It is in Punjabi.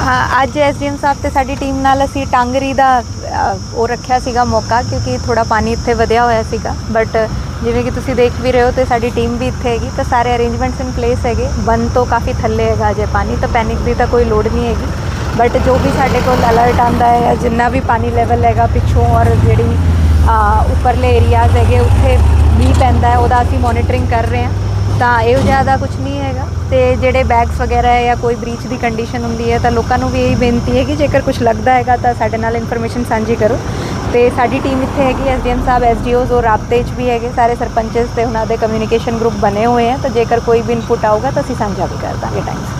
ਹਾਂ, ਅੱਜ ਐਸਡੀਐਮ ਸਾਹਿਬ ਤੇ ਸਾਡੀ ਟੀਮ ਨਾਲ ਅਸੀਂ ਟਾਂਗਰੀ ਦਾ ਅ, ਉਹ ਰੱਖਿਆ ਸੀਗਾ ਮੌਕਾ ਕਿਉਂਕਿ ਥੋੜਾ ਪਾਣੀ ਇੱਥੇ ਵਧਿਆ ਹੋਇਆ ਸੀਗਾ। ਬਟ ਜਿਵੇਂ ਕਿ ਤੁਸੀਂ ਦੇਖ ਵੀ ਰਹੇ ਹੋ ਤੇ ਸਾਡੀ ਟੀਮ ਵੀ ਇੱਥੇ ਹੈਗੀ ਤਾਂ ਸਾਰੇ ਅਰੇਂਜਮੈਂਟਸ ਇਨ ਪਲੇਸ ਹੈਗੇ। ਬੰਨ ਤੋਂ ਕਾਫੀ ਥੱਲੇ ਹੈਗਾ ਜੇ ਪਾਣੀ ਤਾਂ ਪੈਨਿਕ ਦੀ ਤਾਂ ਕੋਈ ਲੋੜ ਨਹੀਂ ਹੈਗੀ। ਬਟ ਜੋ ਵੀ ਸਾਡੇ ਕੋਲ ਅਲਰਟ ਆਂਦਾ ਹੈ ਜਾਂ ਜਿੰਨਾ ਵੀ ਪਾਣੀ ਲੈਵਲ ਹੈਗਾ ਪਿੱਛੋਂ ਔਰ ਜਿਹੜੀ ਅ, ਉੱਪਰਲੇ ਏਰੀਆਜ਼ ਹੈਗੇ ਉੱਥੇ ਵੀ ਪੈਂਦਾ ਹੈ ਉਹਦਾ ਅਸੀਂ ਮੋਨੀਟਰਿੰਗ ਕਰ ਰਹੇ ਹਾਂ। ਤਾਂ ਇਹੋ ਜ਼ਿਆਦਾ ਕੁਝ ਨਹੀਂ ਹੈਗਾ। ਤੇ ਜਿਹੜੇ ਬੈਗਸ ਵਗੈਰਾ ਹੈ ਜਾਂ ਕੋਈ ਬ੍ਰੀਚ ਦੀ ਕੰਡੀਸ਼ਨ ਹੁੰਦੀ ਹੈ ਤਾਂ ਲੋਕਾਂ ਨੂੰ ਵੀ ਇਹੀ ਬੇਨਤੀ ਹੈ ਕਿ ਜੇਕਰ ਕੁਝ ਲੱਗਦਾ ਹੈਗਾ ਤਾਂ ਸਾਡੇ ਨਾਲ ਇਨਫੋਰਮੇਸ਼ਨ ਸਾਂਝੀ ਕਰੋ। ਤੇ ਸਾਡੀ ਟੀਮ ਇੱਥੇ ਹੈਗੀ ਐਸਡੀਐਮ ਸਾਹਿਬ ਐਸਡੀਓਜ਼ ਔਰ ਰਾਬਤੇ 'ਚ ਵੀ ਹੈਗੇ। ਸਾਰੇ ਸਰਪੰਚਸ ਤੇ ਉਹਨਾਂ ਦੇ ਕਮਿਊਨੀਕੇਸ਼ਨ ਗਰੁੱਪ ਬਣੇ ਹੋਏ ਆ। ਤਾਂ ਜੇਕਰ ਕੋਈ ਵੀ ਇਨਪੁਟ ਆਊਗਾ ਤਾਂ ਅਸੀਂ ਸਾਂਝਾ ਵੀ ਕਰ ਦਾਂਗੇ। ਟਾਈਮ